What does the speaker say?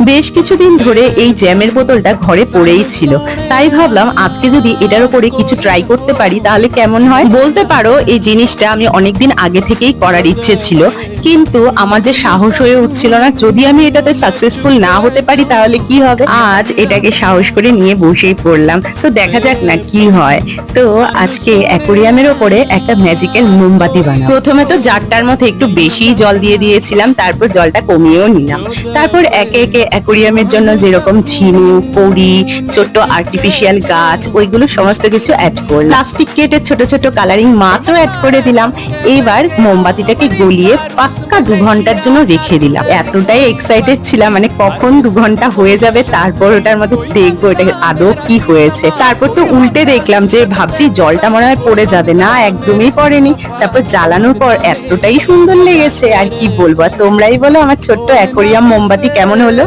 বেশ কিছুদিন ধরে এই জ্যামের বোতলটা ঘরে পড়েই ছিল। তাই ভাবলাম আজকে যদি এটার উপরে কিছু ট্রাই করতে পারি, তাহলে কেমন হয়? বলতে পারো, এই জিনিসটা আমি অনেকদিন আগে থেকেই করার ইচ্ছে ছিল। কিন্তু আমার যে সাহস হয়ে উঠছিল না, যদি আমি এটাতে সাকসেসফুল না হতে পারি, তাহলে কি হবে? আজ এটাকে সাহস করে নিয়ে বসেই পড়লাম। তো দেখা যাক না কি হয়। তো আজকে অ্যাকোরিয়ামের ওপরে একটা ম্যাজিক্যাল মোমবাতি বানাবো। প্রথমে তো জারটার মধ্যে একটু বেশি জল দিয়ে দিয়েছিলাম, তারপর জলটা কমিয়েও নিলাম। তারপর একে একে অ্যাকোরিয়ামের জন্য যেরকম ঝিনুক কড়ি, ছোট্ট আর্টিফিশিয়াল গাছ, ওইগুলো সমস্ত কিছু অ্যাড করলাম। প্লাস্টিক কেটে ছোট ছোট কালারিং মাছও অ্যাড করে দিলাম। এইবার মোমবাতিটাকে গলিয়ে পাক্কা দু ঘণ্টার জন্য রেখে দিলাম। এতটাই এক্সাইটেড ছিলাম মানে কখন দু ঘণ্টা হয়ে যাবে, তারপর ওটার মধ্যে দেখব এটা আদৌ কি হয়েছে। তারপর তো উল্টে দেখলাম যে, ভাবছি জলটা মনে হয় পড়ে যাবে না, একদমই পড়েনি। তারপর জ্বালানোর পর এতটাই সুন্দর লেগেছে, আর কি বলব? তোমরাই বলো আমার ছোট্ট অ্যাকোরিয়াম মোমবাতি কেমন হলো?